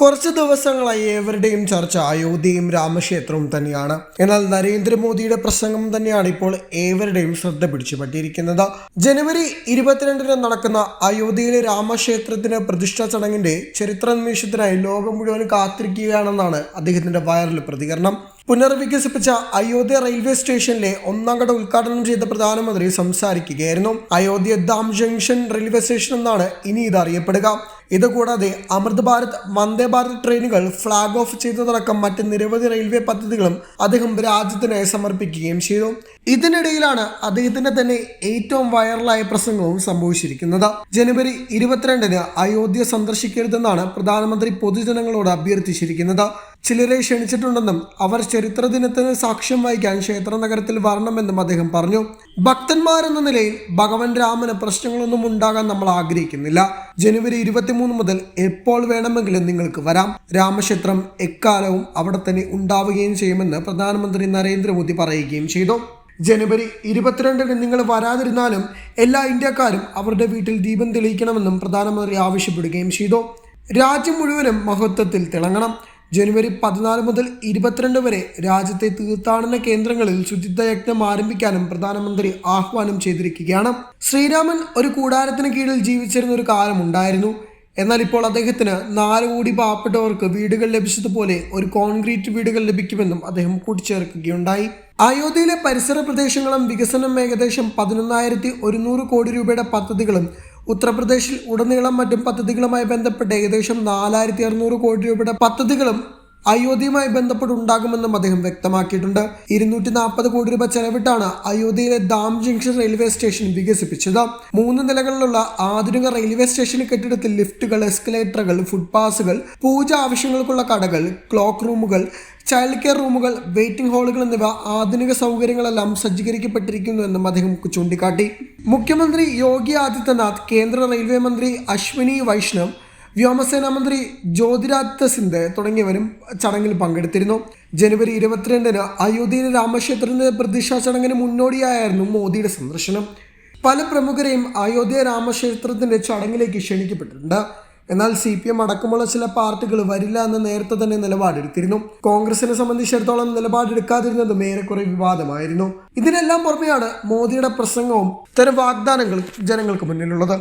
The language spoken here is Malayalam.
കുറച്ച് ദിവസങ്ങളായി ഏവരുടെയും ചർച്ച അയോധ്യയും രാമക്ഷേത്രവും തന്നെയാണ്. എന്നാൽ നരേന്ദ്രമോദിയുടെ പ്രസംഗം തന്നെയാണ് ഇപ്പോൾ ഏവരുടെയും ശ്രദ്ധ പിടിച്ചു പറ്റിയിരിക്കുന്നത് ജനുവരി ഇരുപത്തിരണ്ടിന് നടക്കുന്ന അയോധ്യയിലെ രാമക്ഷേത്രത്തിന് പ്രതിഷ്ഠാ ചടങ്ങിന്റെ ചരിത്രാന്വേഷണത്തിനായി ലോകം മുഴുവൻ കാത്തിരിക്കുകയാണെന്നാണ് അദ്ദേഹത്തിന്റെ വൈറൽ പ്രതികരണം. പുനർവികസിപ്പിച്ച അയോധ്യ റെയിൽവേ സ്റ്റേഷനിലെ ഒന്നാം ഘട്ട ഉദ്ഘാടനം ചെയ്ത പ്രധാനമന്ത്രി സംസാരിക്കുകയായിരുന്നു. Ayodhya Dham junction railway station എന്നാണ് ഇനി ഇത് അറിയപ്പെടുക. ഇതുകൂടാതെ അമൃത് ഭാരത് വന്ദേ ഭാരത് ട്രെയിനുകൾ ഫ്ളാഗ് ഓഫ് ചെയ്തതടക്കം മറ്റ് നിരവധി റെയിൽവേ പദ്ധതികളും അദ്ദേഹം രാജ്യത്തിനായി സമർപ്പിക്കുകയും ചെയ്തു. ഇതിനിടയിലാണ് അദ്ദേഹത്തിന്റെ തന്നെ ഏറ്റവും വൈറലായ പ്രസംഗവും സംഭവിച്ചിരിക്കുന്നത്. ജനുവരി ഇരുപത്തിരണ്ടിന് അയോധ്യ സന്ദർശിക്കരുതെന്നാണ് പ്രധാനമന്ത്രി പൊതുജനങ്ങളോട് അഭ്യർത്ഥിച്ചിരിക്കുന്നത്. ചിലരെ ക്ഷണിച്ചിട്ടുണ്ടെന്നും അവർ ചരിത്ര ദിനത്തിന് സാക്ഷ്യം വഹിക്കാൻ ക്ഷേത്ര നഗരത്തിൽ വരണമെന്നും അദ്ദേഹം പറഞ്ഞു. ഭക്തന്മാരെന്ന നിലയിൽ ഭഗവാൻ രാമന് പ്രശ്നങ്ങളൊന്നും ഉണ്ടാകാൻ നമ്മൾ ആഗ്രഹിക്കുന്നില്ല. ജനുവരി ഇരുപത്തിമൂന്ന് മുതൽ എപ്പോൾ വേണമെങ്കിലും നിങ്ങൾക്ക് വരാം. രാമക്ഷേത്രം എക്കാലവും അവിടെ തന്നെ ഉണ്ടാവുകയും ചെയ്യുമെന്ന് പ്രധാനമന്ത്രി നരേന്ദ്രമോദി പറയുകയും ചെയ്തു. ജനുവരി ഇരുപത്തിരണ്ടിന് നിങ്ങൾ വരാതിരുന്നാലും എല്ലാ ഇന്ത്യക്കാരും അവരുടെ വീട്ടിൽ ദീപം തെളിയിക്കണമെന്നും പ്രധാനമന്ത്രി ആവശ്യപ്പെടുകയും ചെയ്തു. രാജ്യം മുഴുവനും മഹത്വത്തിൽ തിളങ്ങണം. ജനുവരി പതിനാല് മുതൽ ഇരുപത്തിരണ്ട് വരെ രാജ്യത്തെ തീർത്ഥാടന കേന്ദ്രങ്ങളിൽ ശുചിത്വ യജ്ഞം ആരംഭിക്കാനും പ്രധാനമന്ത്രി ആഹ്വാനം ചെയ്തിരിക്കുകയാണ്. ശ്രീരാമൻ ഒരു കൂടാരത്തിന് കീഴിൽ ജീവിച്ചിരുന്ന ഒരു കാലമുണ്ടായിരുന്നു എന്നാൽ ഇപ്പോൾ അദ്ദേഹത്തിന് നാല് കോടി പാവപ്പെട്ടവർക്ക് വീടുകൾ ലഭിച്ചതുപോലെ ഒരു കോൺക്രീറ്റ് വീടുകൾ ലഭിക്കുമെന്നും അദ്ദേഹം കൂട്ടിച്ചേർക്കുകയുണ്ടായി. അയോധ്യയിലെ പരിസര പ്രദേശങ്ങളും വികസനം ഏകദേശം പതിനൊന്നായിരത്തി ഒരുന്നൂറ് കോടി രൂപയുടെ പദ്ധതികളും ഉത്തർപ്രദേശിൽ ഉടനീളം മറ്റും പദ്ധതികളുമായി ബന്ധപ്പെട്ട് ഏകദേശം നാലായിരത്തി അറുന്നൂറ് കോടി രൂപയുടെ പദ്ധതികളും അയോധ്യയുമായി ബന്ധപ്പെട്ട് ഉണ്ടാകുമെന്നും അദ്ദേഹം വ്യക്തമാക്കിയിട്ടുണ്ട്. ഇരുന്നൂറ്റി നാൽപ്പത് കോടി രൂപ ചെലവിട്ടാണ് അയോധ്യയിലെ ദാം ജംഗ്ഷൻ റെയിൽവേ സ്റ്റേഷൻ വികസിപ്പിച്ചത്. മൂന്ന് നിലകളിലുള്ള ആധുനിക റെയിൽവേ സ്റ്റേഷൻ കെട്ടിടത്തിൽ ലിഫ്റ്റുകൾ എസ്കലേറ്ററുകൾ ഫുട്പാസുകൾ പൂജ ആവശ്യങ്ങൾക്കുള്ള കടകൾ ക്ലോക്ക് റൂമുകൾ ചൈൽഡ് കെയർ റൂമുകൾ വെയിറ്റിംഗ് ഹാളുകൾ എന്നിവ ആധുനിക സൗകര്യങ്ങളെല്ലാം സജ്ജീകരിക്കപ്പെട്ടിരിക്കുന്നു എന്നും അദ്ദേഹം ചൂണ്ടിക്കാട്ടി. മുഖ്യമന്ത്രി യോഗി ആദിത്യനാഥ് കേന്ദ്ര റെയിൽവേ മന്ത്രി അശ്വിനി വൈഷ്ണവ് വ്യോമസേനാ മന്ത്രി ജ്യോതിരാദിത്യ സിന്ധ്യ തുടങ്ങിയവരും ചടങ്ങിൽ പങ്കെടുത്തിരുന്നു. ജനുവരി ഇരുപത്തിരണ്ടിന് അയോധ്യയിലെ രാമക്ഷേത്രത്തിന്റെ പ്രതിഷ്ഠാ ചടങ്ങിന് മുന്നോടിയായിരുന്നു മോദിയുടെ സന്ദർശനം. പല പ്രമുഖരെയും അയോധ്യ രാമക്ഷേത്രത്തിന്റെ ചടങ്ങിലേക്ക് ക്ഷണിക്കപ്പെട്ടിട്ടുണ്ട്. എന്നാൽ സി പി എം അടക്കമുള്ള ചില പാർട്ടികൾ വരില്ല എന്ന് നേരത്തെ തന്നെ നിലപാടെടുത്തിരുന്നു. കോൺഗ്രസിനെ സംബന്ധിച്ചിടത്തോളം നിലപാടെടുക്കാതിരുന്നതും ഏറെക്കുറെ വിവാദമായിരുന്നു. ഇതിനെല്ലാം പുറമെയാണ് മോദിയുടെ പ്രസംഗവും ഇത്തരം വാഗ്ദാനങ്ങൾ ജനങ്ങൾക്ക് മുന്നിലുള്ളത്.